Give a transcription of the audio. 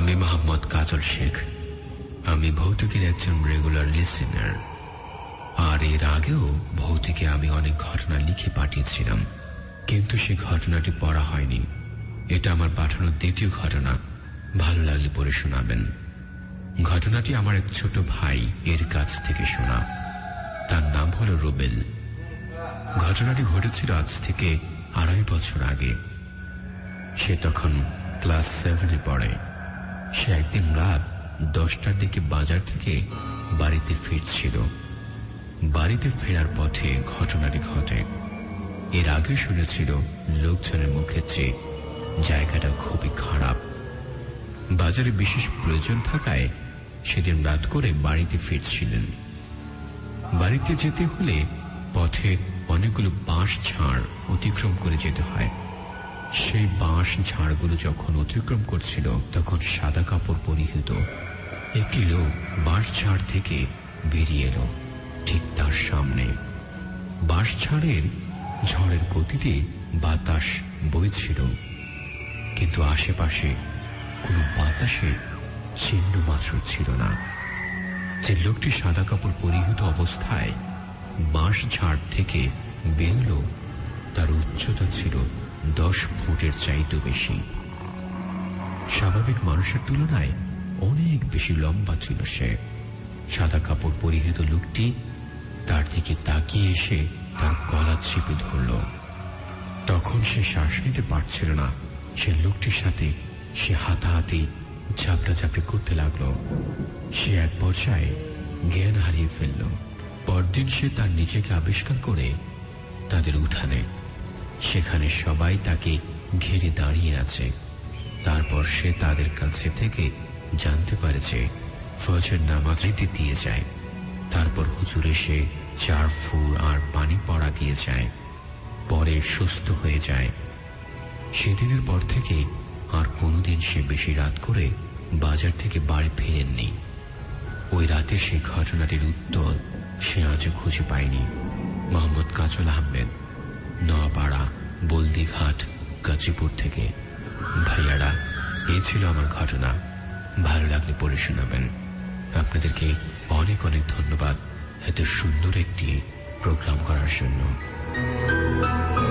মোহাম্মদ কাজল শেখ। আমি ভৌতিকের একজন regular listener আর এর আগেও ভৌতিকে আমি অনেক ঘটনা লিখে পাঠিয়েছিলাম। কিন্তু সে ঘটনাটি পড়া হয়নি। এটা আমার পাঠানোর দ্বিতীয় ঘটনা। ভালো লাগলে পড়ে শোনাবেন। ঘটনাটি আমার এক ছোট ভাই এর কাছ থেকে শোনা। তার নাম হল রুবেল। ঘটনাটি ঘটেছিল আজ থেকে আড়াই বছর আগে। সে তখন ক্লাস সেভেনে পড়ে। সে একদিন রাত দশটার দিকে বাজার থেকে বাড়িতে ফিরছিল। বাড়িতে ফেরার পথে ঘটনাটি ঘটে। এর আগে শুনেছিল লোকজনের মুখে জায়গাটা খুবই খারাপ। বাজারে বিশেষ প্রয়োজন থাকায় সেদিন রাত করে বাড়িতে ফিরছিলেন। বাড়িতে যেতে হলে পথে অনেকগুলো বাঁশ ছাড় অতিক্রম করে যেতে হয়। সেই বাঁশ ঝাড়গুলো যখন অতিক্রম করছিল, তখন সাদা কাপড় পরিহিত একটি লোক বাঁশ ঝাড় থেকে বেরিয়ে এলো ঠিক তার সামনে। বাঁশ ঝাড়ের ঝড়ের গতিতে বাতাস বইছিল, কিন্তু আশেপাশে কোনো বাতাসের চিহ্ন মাত্র ছিল না। যে লোকটি সাদা কাপড় পরিহিত অবস্থায় বাঁশ ঝাড় থেকে বেরোল, তার উচ্চতা ছিল দশ ফুটের চাইতে বেশি। স্বাভাবিক মানুষের তুলনায় অনেক বেশি লম্বা ছিল সে। সাদা কাপড় পরিহিত লোকটি তার দিকে তাকিয়ে এসে তার গলা চেপে ধরল। তখন সে শ্বাস নিতে পারছিল না। সে লোকটির সাথে সে হাতাহাতি ঝাপটাঝাপটি করতে লাগল। সে এক পর্যায়ে জ্ঞান হারিয়ে ফেলল। পরদিন সে তার নিজেকে আবিষ্কার করে তাদের উঠানে সেখানে সবাই তাকে ঘিরে দাঁড়িয়ে আছে। তারপর সে তাদের কাছে থেকে জানতে পারে যে ফজর নামাজ দিয়ে যায়। তারপর হুজুর এসে চার ফুল আর পানি পড়া দিয়ে যায়। পরে সুস্থ হয়ে যায়। সেদিনের পর থেকে আর কোনোদিন সে বেশি রাত করে বাজার থেকে বাড়ি ফেরেননি। ওই রাতে সেই ঘটনাটির উত্তর সে আজও খুঁজে পায়নি। মোহাম্মদ কাজল আহমেদ। নোয়াপাড়া, বলদিঘাট, গাজীপুর থেকে। ভাইয়ারা, এই ছিল আমার ঘটনা। ভালো লাগলে পড়ে শোনাবেন। আপনাদেরকে অনেক অনেক ধন্যবাদ এত সুন্দর একটি প্রোগ্রাম করার জন্য।